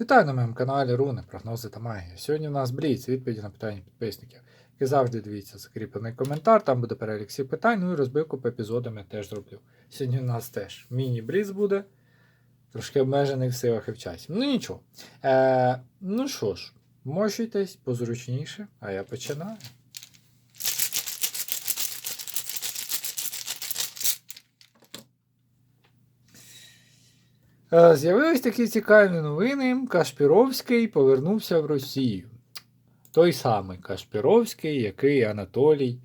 Вітаю на моєму каналі Руни, прогнози та магія. Сьогодні у нас Бліц, відповіді на питання підписників. І завжди, дивіться закріплений коментар, там буде перелік всіх питань, ну і розбивку по епізодам я теж зроблю. Сьогодні у нас теж міні-бліц буде, трошки обмежений в силах і в часі. Ну нічого. Е, ну що ж, мощуйтесь позручніше, а я починаю. З'явились такі цікаві новини. Кашпіровський повернувся в Росію. Той самий Кашпіровський, який Анатолій,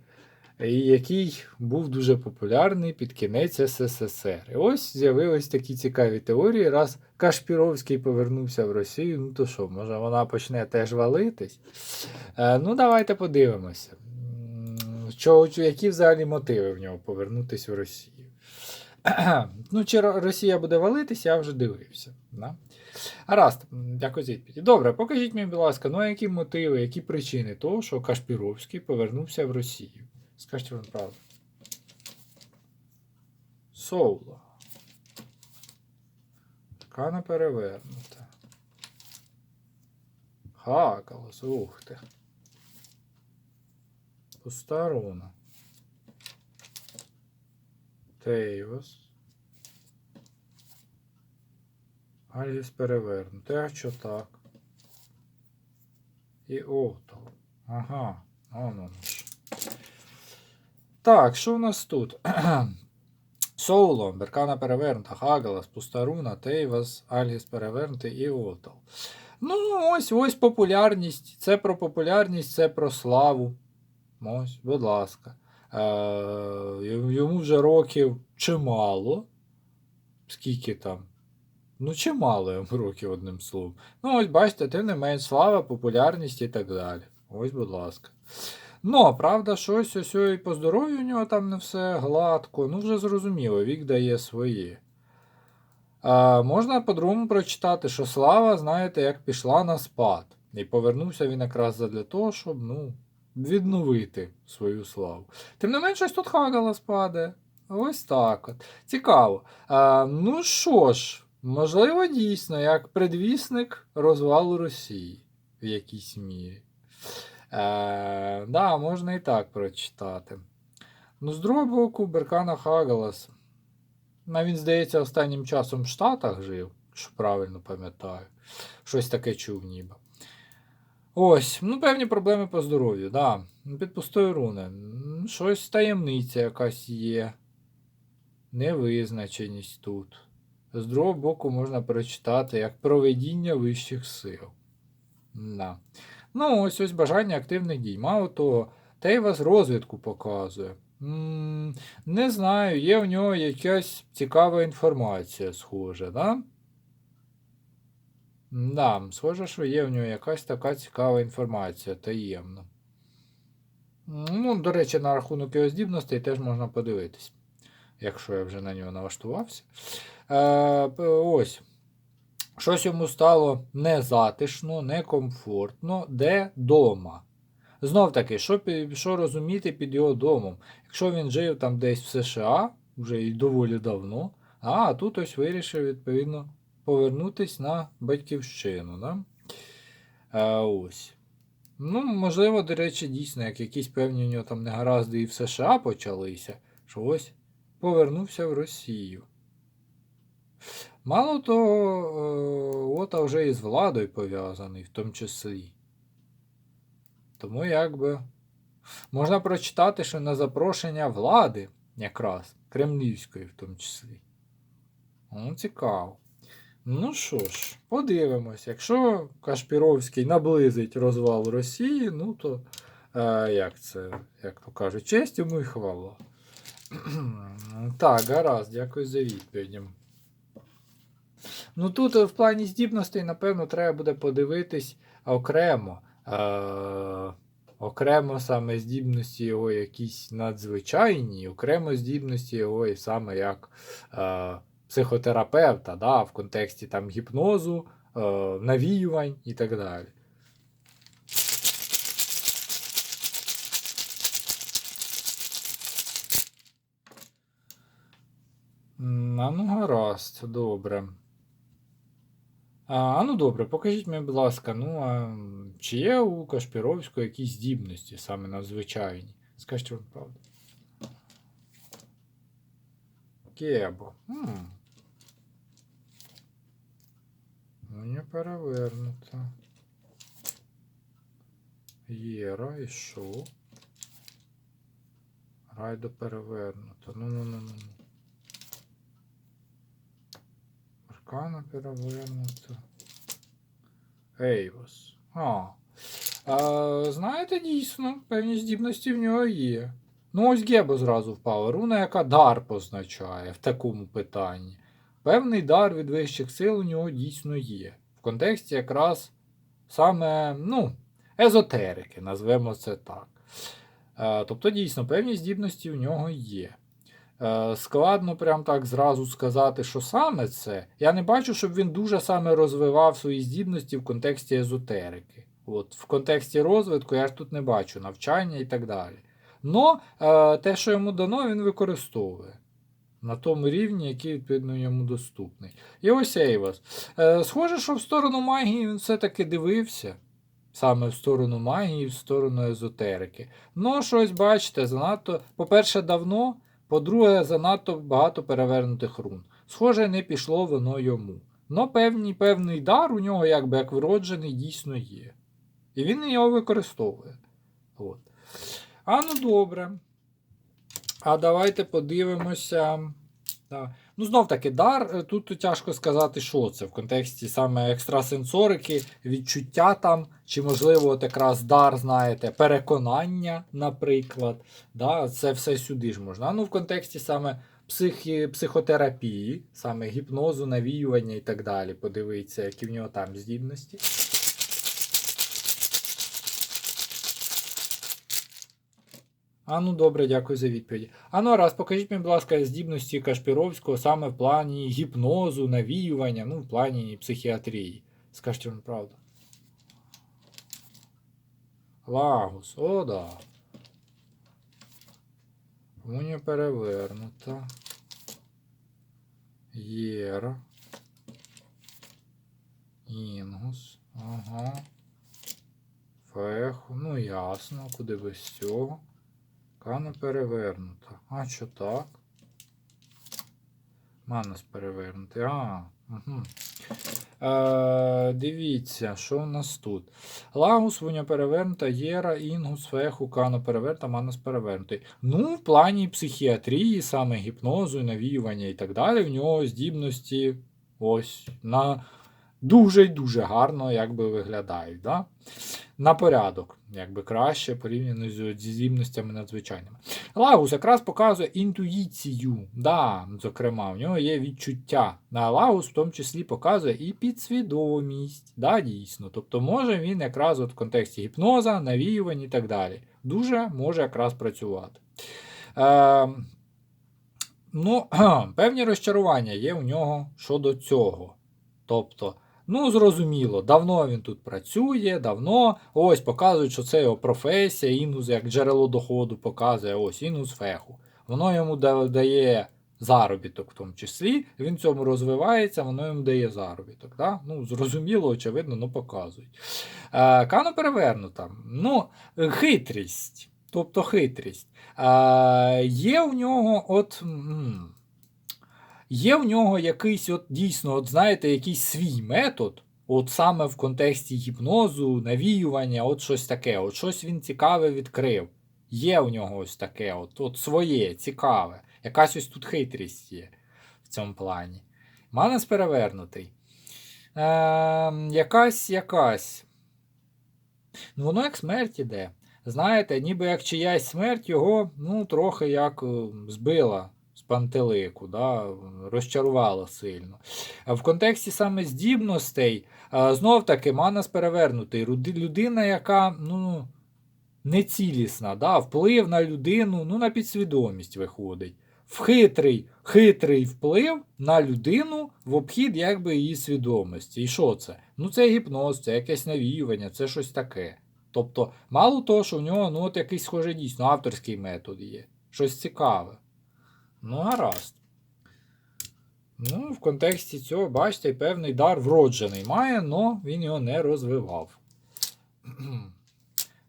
і який був дуже популярний під кінець СССР. І ось з'явились такі цікаві теорії. Раз Кашпіровський повернувся в Росію, ну то що, може вона почне теж валитись? Е, ну, давайте подивимося. Що, які взагалі мотиви в нього повернутися в Росію? ну, чи Росія буде валитись, я вже дивився. Да? Гаразд, дякую за відповідь. Добре, покажіть мені, будь ласка, ну які мотиви, які причини того, що Кашпіровський повернувся в Росію? Скажіть вам правду. Соуло. Ткана перевернута. Хакалос, ух ти. Пуста руна. Тейвос. Альгіс перевернутий. А що так? І ото. Ага, воно. Так, що в нас тут? Соуло, Беркана перевернута, Хагалас, Пустаруна, Тейвас, Альгіс перевернутий і Отал. Ну, ось ось популярність. Це про популярність, це про славу. Ось, будь ласка. Е, йому- вже років чимало. Скільки там? Ну, чимало йому років, одним словом. Ну, ось бачите, тим не менш слава, популярність і так далі. Ось, будь ласка. Ну, правда, щось ось і по здоров'ю у нього там не все гладко. Ну, вже зрозуміло, вік дає своє. А, можна по-другому прочитати, що слава, знаєте, як пішла на спад. І повернувся він якраз для того, щоб ну, відновити свою славу. Тим не менше, ось тут Хагала спаде. Ось так от. Цікаво. А, ну що ж, можливо, дійсно, як предвісник розвалу Росії в якійсь мірі. Е, да, можна і так прочитати. Ну, з другого боку, Беркана Хагалас. Він, здається, останнім часом в Штатах жив, якщо правильно пам'ятаю. Щось таке чув ніби. Ось, ну, певні проблеми по здоров'ю, да. Під пустою руни. Щось таємниця якась є. Невизначеність тут. З другого боку, можна прочитати як проведіння вищих сил. Да. Ну, ось ось бажання активних дій. Мало того, Тейвас розвідку показує. м не знаю, є в нього якась цікава інформація, схоже, да? Да, схоже, що є в нього якась така цікава інформація, таємна. Ну, до речі, на рахунок його здібностей теж можна подивитись, якщо я вже на нього налаштувався. Е, ось. Щось йому стало незатишно, некомфортно, де дома. Знов таки, що, що розуміти під його домом? Якщо він жив там десь в США, вже і доволі давно, а тут ось вирішив, відповідно, повернутись на батьківщину. Да? А, ось. Ну, можливо, до речі, дійсно, як якісь певні у нього там негаразди і в США почалися, що ось повернувся в Росію. Мало того, е, Ота вже і з владою пов'язаний, в тому числі. Тому якби можна прочитати, що на запрошення влади, якраз, кремлівської в тому числі. Ну, цікаво. Ну що ж, подивимось. Якщо Кашпіровський наблизить розвал Росії, ну то е, як це, як то кажуть, честь йому і хвала. так, гаразд, дякую за відповідь. Ну тут е, в плані здібностей, напевно, треба буде подивитись окремо. Е, окремо саме здібності його якісь надзвичайні, окремо здібності його і саме як е, психотерапевта, да, в контексті там гіпнозу, е, навіювань і так далі. А ну гаразд, добре. А, ну добре, покажіть мені, будь ласка, ну а чи є у Кашпіровського якісь здібності саме надзвичайні? Скажіть вам правду. Кебо. Не перевернуто. Єра, і що? Райдо перевернуто. Ну, ну, ну, ну. Аркана перевернуто. Ейвос. А. а. Знаєте, дійсно, певні здібності в нього є. Ну, ось Гебо зразу впала. Руна, яка дар позначає в такому питанні. Певний дар від вищих сил у нього дійсно є. В контексті якраз саме, ну, езотерики, назвемо це так. Е, тобто, дійсно, певні здібності у нього є. Е, складно прям так зразу сказати, що саме це. Я не бачу, щоб він дуже саме розвивав свої здібності в контексті езотерики. От, в контексті розвитку я ж тут не бачу навчання і так далі. Но е, те, що йому дано, він використовує на тому рівні, який відповідно йому доступний. І ось Ейвас. Е, схоже, що в сторону магії він все-таки дивився. Саме в сторону магії, в сторону езотерики. Ну, щось бачите, занадто, по-перше, давно, по-друге, занадто багато перевернутих рун. Схоже, не пішло воно йому. Но певний, певний дар у нього, якби як вроджений, дійсно є. І він його використовує. От. А ну добре. А давайте подивимося. Да. Ну, знов таки, дар. е, Тут тяжко сказати, що це в контексті саме екстрасенсорики, відчуття там, чи, можливо, от якраз дар, знаєте, переконання, наприклад. Да, Це все сюди ж можна. Ну, в контексті саме психі, психотерапії, саме гіпнозу, навіювання і так далі. Подивіться, які в нього там здібності. А ну добре, дякую за відповіді. А ну раз, покажіть мені, будь ласка, здібності Кашпіровського саме в плані гіпнозу, навіювання, ну, в плані психіатрії. Скажіть вам правду. Лагус, о, да. Уня перевернута. Єра. Інгус. Ага. Феху. Ну ясно, куди без цього. Кана перевернута. А що так? Манус перевернутий. А, угу. Е, дивіться, що у нас тут. Лагус, Вуня перевернута, Єра, Інгус, Феху, Кано перевернута, Манус перевернутий. Ну, в плані психіатрії, саме гіпнозу, навіювання і так далі, в нього здібності ось на дуже й дуже гарно якби виглядають. Да? На порядок, якби краще порівняно з здібностями надзвичайними. Лагус якраз показує інтуїцію. Да, зокрема, в нього є відчуття. А Лагус в тому числі показує і підсвідомість. Да, дійсно. Тобто може він якраз от в контексті гіпноза, навіювань і так далі. Дуже може якраз працювати. Е, ну, певні розчарування є у нього щодо цього. Тобто, Ну, зрозуміло, давно він тут працює, давно. Ось показують, що це його професія, інус як джерело доходу показує ось інус феху. Воно йому дає заробіток в тому числі, він в цьому розвивається, воно йому дає заробіток. Да? Ну, зрозуміло, очевидно, ну показують. Е, Кано перевернута. Ну, хитрість. Тобто хитрість. Е, є у нього от. м, Є в нього якийсь, от дійсно, от знаєте, якийсь свій метод, от саме в контексті гіпнозу, навіювання, от щось таке, от щось він цікаве відкрив. Є у нього ось таке, от, от своє, цікаве. Якась ось тут хитрість є в цьому плані. Манес перевернутий. Е, якась, якась. Ну, воно як смерть іде. Знаєте, ніби як чиясь смерть його ну, трохи як е, збила пантелику, да, розчарувала сильно. В контексті саме здібностей, знов таки, Манас перевернутий. Людина, яка ну, нецілісна, да, вплив на людину, ну, на підсвідомість виходить. В хитрий, хитрий вплив на людину в обхід якби її свідомості. І що це? Ну, це гіпноз, це якесь навіювання, це щось таке. Тобто, мало того, що в нього ну, от якийсь схоже дійсно авторський метод є. Щось цікаве. Ну, гаразд. Ну, в контексті цього, бачите, певний дар вроджений має, але він його не розвивав.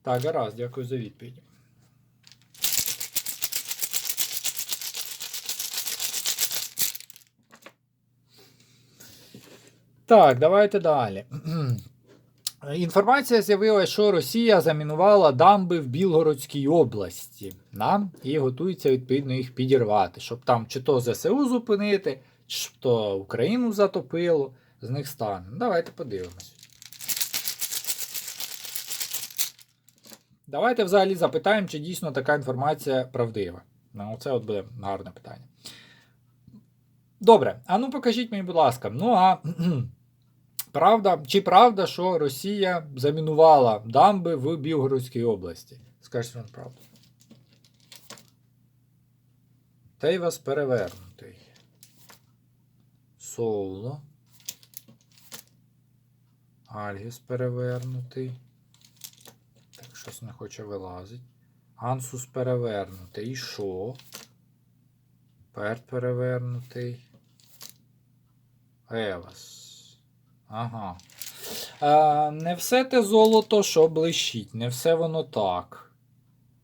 Так, гаразд, дякую за відповідь. Так, давайте далі. Інформація з'явилася, що Росія замінувала дамби в Білгородській області да? і готується відповідно їх підірвати, щоб там чи то ЗСУ зупинити, чи то Україну затопило, з них стане. Ну, Давайте подивимось. Давайте взагалі запитаємо, чи дійсно така інформація правдива. Ну, це от буде гарне питання. Добре, а ну покажіть мені, будь ласка. Ну а правда, чи правда, що Росія замінувала дамби в Білгородській області? Скажіть вам правду. Тейвас перевернутий. Соло. Альгіс перевернутий. Так, щось не хоче вилазить. Ансус перевернутий. І що? Перт перевернутий. Евас. Ага. А, не все те золото, що блищить. Не все воно так.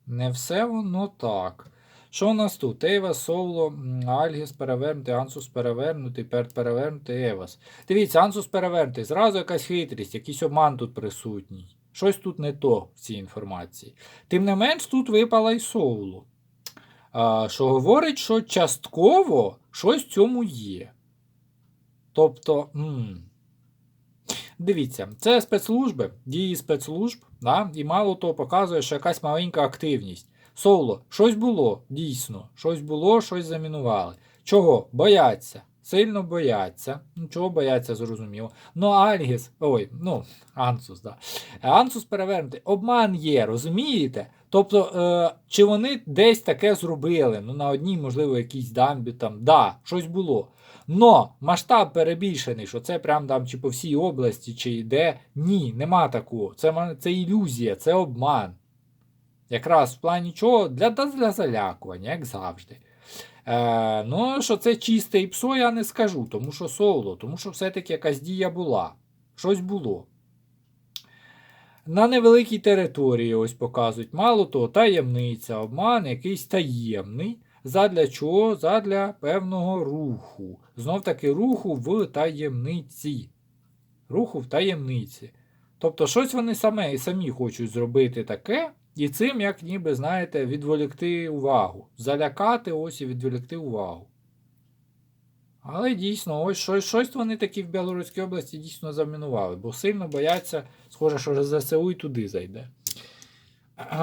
Не все воно так. Що у нас тут? Ева, Соло, Альгіс перевернутий, Ансус перевернутий, Перт перевернутий, Евас. Дивіться, Ансус перевернутий. Зразу якась хитрість, якийсь обман тут присутній. Щось тут не то в цій інформації. Тим не менш, тут випала і Соулу. Що говорить, що частково щось в цьому є. Тобто, м, дивіться, це спецслужби, дії спецслужб, да? і мало того показує, що якась маленька активність. Соло, щось було, дійсно, щось було, щось замінували. Чого? Бояться. Сильно бояться. Ну, чого бояться, зрозуміло. Ну, Альгіс, ой, ну, Ансус, да. Ансус перевернутий. Обман є, розумієте? Тобто, е, чи вони десь таке зробили? Ну, на одній, можливо, якійсь дамбі там, да, щось було. Но масштаб перебільшений, що це прям там чи по всій області, чи де. Ні, нема такого. Це, це ілюзія, це обман. Якраз в плані чого? Для, для залякування, як завжди. Е, ну, що це чисте і псо, я не скажу, тому що соло, тому що все-таки якась дія була. Щось було. На невеликій території ось показують. Мало того, таємниця, обман якийсь таємний. Задля чого? Задля певного руху. Знов таки руху в таємниці. Руху в таємниці. Тобто, щось вони саме, і самі хочуть зробити таке, і цим, як ніби, знаєте, відволікти увагу. Залякати ось і відволікти увагу. Але дійсно, ось щось, щось вони такі в Білоруській області дійсно замінували, бо сильно бояться, схоже, що ЗСУ і туди зайде.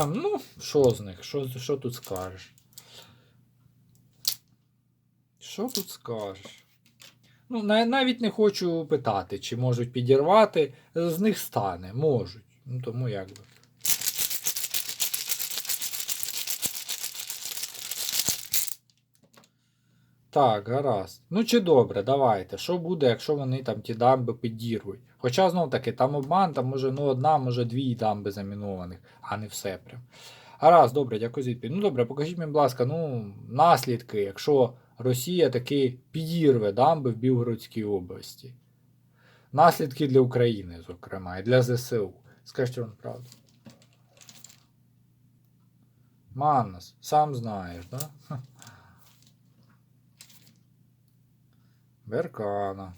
Ну, що з них? Що, що тут скажеш? Що тут скажеш? Ну, навіть не хочу питати, чи можуть підірвати. З них стане, можуть. Ну, тому як би. Так, гаразд. Ну чи добре, давайте. Що буде, якщо вони там ті дамби підірвуть? Хоча знов таки, там обман, там може ну одна, може дві дамби замінованих, а не все прям. Гаразд, добре, дякую за відповідь. Ну добре, покажіть мені, будь ласка, ну, наслідки, якщо Росія таки підірве дамби в Білгородській області. Наслідки для України, зокрема, і для ЗСУ. Скажіть вам правду. Маннас, сам знаєш, да? Беркана.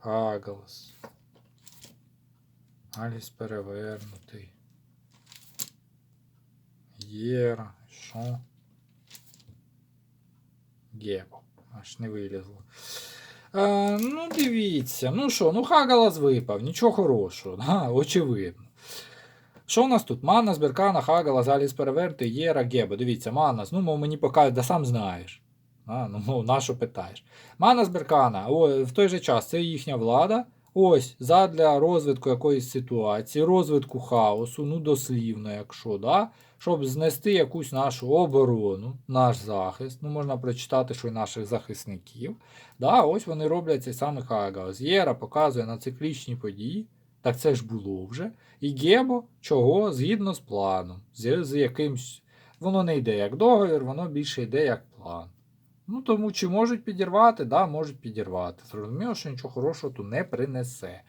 Агалас. Аліс перевернутий. Єра. Що? Гебо. Аж не вилізло. Е, ну, дивіться. Ну що, ну Хагалас випав, нічого хорошого, да, очевидно. Що у нас тут? Манас, Беркана, Хагалас, Аліс перевернутий, Єра, Гебо. Дивіться, Манас, ну, мов мені покажуть, да сам знаєш. А, ну, мов, на що питаєш? Манас Беркана, о, в той же час це їхня влада. Ось, задля розвитку якоїсь ситуації, розвитку хаосу, ну дослівно, якщо, да, щоб знести якусь нашу оборону, наш захист. Ну, можна прочитати, що й наших захисників. Да, ось вони роблять цей самий Хагаус. Єра показує на циклічні події. Так це ж було вже. І Гебо чого? Згідно з планом, з, з якимсь. Воно не йде як договір, воно більше йде як план. Ну тому чи можуть підірвати? Да, можуть підірвати. Зрозуміло, що нічого хорошого тут не принесе.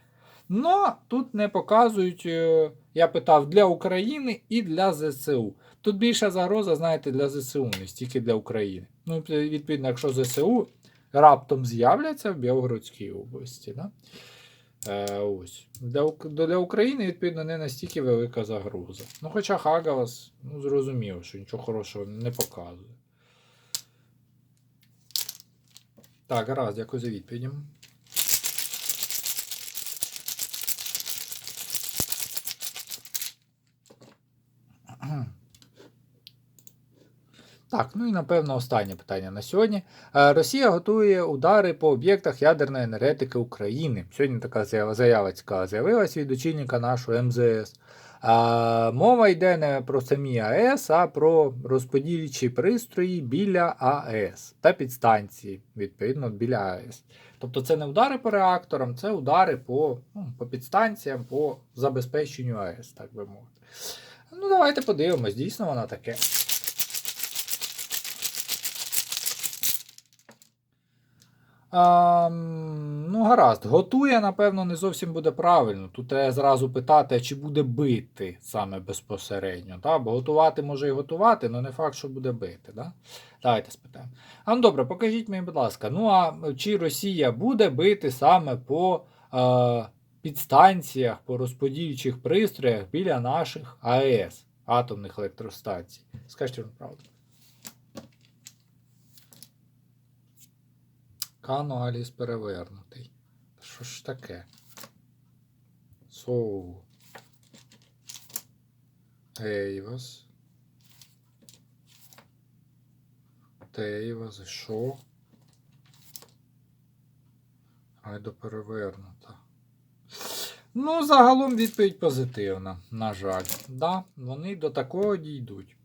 Но тут не показують, е, я питав, для України і для ЗСУ. Тут більша загроза, знаєте, для ЗСУ, не стільки для України. Ну, відповідно, якщо ЗСУ раптом з'являться в Білгородській області. Да? Е, ось. Для, для України, відповідно, не настільки велика загроза. Ну, хоча Хагавас, ну, зрозуміло, що нічого хорошого не показує. Так, гаразд, дякую за відповіді. Так, ну і напевно останнє питання на сьогодні. Е, Росія готує удари по об'єктах ядерної енергетики України. Сьогодні така заява, заява цікава з'явилась від очільника нашого МЗС. А, мова йде не про самі АЕС, а про розподільчі пристрої біля АЕС та підстанції, відповідно, біля АЕС. Тобто це не удари по реакторам, це удари по, ну, по підстанціям, по забезпеченню АЕС, так би мовити. Ну, давайте подивимось, дійсно вона таке. А, ну, гаразд, готує, напевно, не зовсім буде правильно. Тут треба зразу питати, чи буде бити саме безпосередньо. Да? Бо готувати може і готувати, але не факт, що буде бити. Да? Давайте спитаємо. А ну добре, покажіть мені, будь ласка, ну а чи Росія буде бити саме по е, підстанціях, по розподільчих пристроях біля наших АЕС, атомних електростанцій? Скажіть вам правду. Кано Аліс перевернутий. Що ж таке? Соу. Ейвас. Тейвас. Що? Айдо перевернута. Ну, загалом відповідь позитивна, на жаль. Да, вони до такого дійдуть.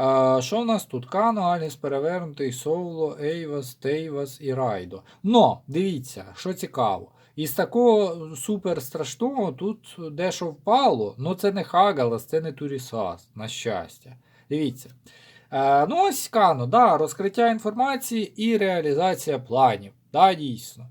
А, що в нас тут? Кано, Аліс перевернутий, Соло, Ейвас, Тейвас і Райдо. Но, дивіться, що цікаво. Із такого супер страшного тут дещо впало, ну це не Хагалас, це не Турісас, на щастя. Дивіться. Е, ну, ось Кано, да, розкриття інформації і реалізація планів. Да, дійсно.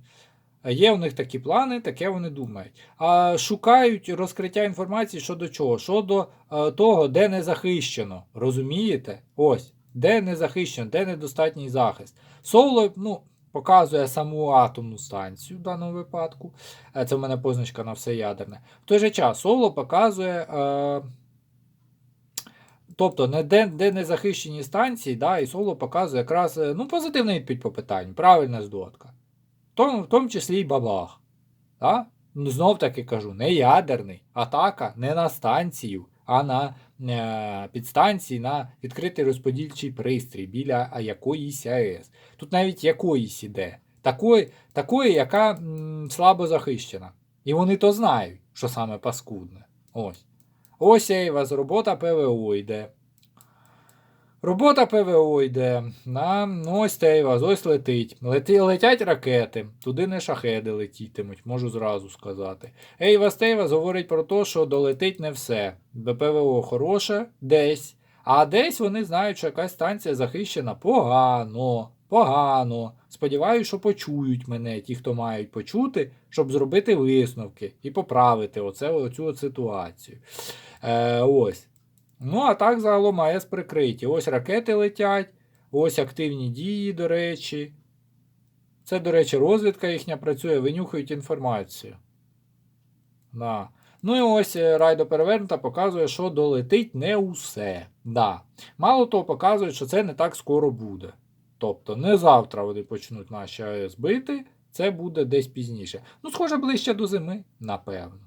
Є у них такі плани, таке вони думають. А шукають розкриття інформації щодо чого? Щодо е, того, де не захищено. Розумієте? Ось, де не захищено, де недостатній захист. Соло, ну, показує саму атомну станцію в даному випадку. Е, Це в мене позначка на все ядерне. В той же час соло показує. Е, Тобто, не де, де не захищені станції, да, і соло показує якраз е, ну, позитивний відповідь по питанню, правильна здотка. Тому, в тому числі і бабах. Да? Ну, знов таки кажу, не ядерний. Атака не на станцію, а на е, підстанції на відкритий розподільчий пристрій біля якоїсь АЕС. Тут навіть якоїсь іде. Такої, такої яка м, слабо захищена. І вони то знають, що саме паскудне. Ось. Ось Ейвас, робота ПВО йде. Робота ПВО йде. На, ну ось Тейвас, ось летить. Лети, летять ракети, туди не шахеди летітимуть, можу зразу сказати. Ейвас Тейвас говорить про те, що долетить не все. БПВО хороше десь. А десь вони знають, що якась станція захищена погано. Погано. Сподіваюся, що почують мене, ті, хто мають почути, щоб зробити висновки і поправити оце, оцю ситуацію. Е, ось. Ну, а так загалом АЕС прикриті. Ось ракети летять, ось активні дії, до речі. Це, до речі, розвідка їхня працює, винюхають інформацію. Да. Ну і ось е, райдо перевернута показує, що долетить не усе. Да. Мало того, показує, що це не так скоро буде. Тобто, не завтра вони почнуть наші АЕС бити, це буде десь пізніше. Ну, схоже, ближче до зими, напевно.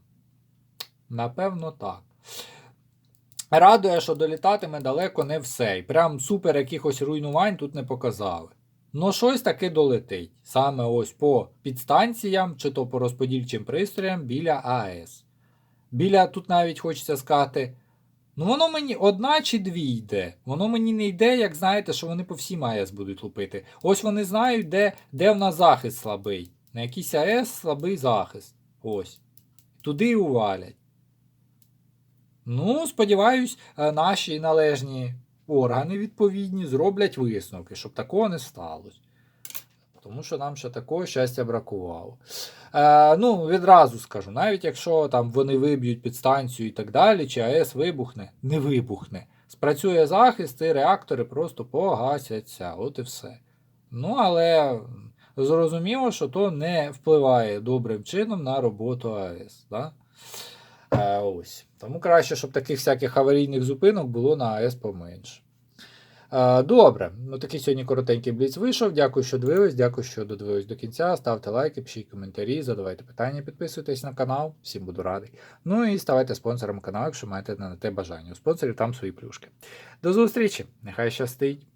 Напевно, так. Радує, що долітатиме далеко не все. І прям супер якихось руйнувань тут не показали. Ну, щось таки долетить. Саме ось по підстанціям, чи то по розподільчим пристроям біля АЕС. Біля тут навіть хочеться сказати. Ну, воно мені одна чи дві йде. Воно мені не йде, як знаєте, що вони по всім АЕС будуть лупити. Ось вони знають, де, де в нас захист слабий. На якійсь АЕС слабий захист. Ось. Туди і увалять. Ну, сподіваюсь, е, наші належні органи відповідні зроблять висновки, щоб такого не сталося. Тому що нам ще такого щастя бракувало. Е, ну, відразу скажу, навіть якщо там вони виб'ють підстанцію і так далі, чи АЕС вибухне, не вибухне. Спрацює захист, і реактори просто погасяться. От і все. Ну, але зрозуміло, що то не впливає добрим чином на роботу АЕС. Да? Е, ось. Тому краще, щоб таких всяких аварійних зупинок було на АЕС поменше. Е, Добре, ну такий сьогодні коротенький бліц вийшов. Дякую, що дивились, дякую, що додивились до кінця. Ставте лайки, пишіть коментарі, задавайте питання, підписуйтесь на канал, всім буду радий. Ну і ставайте спонсором каналу, якщо маєте на те бажання. У спонсорів там свої плюшки. До зустрічі! Нехай щастить!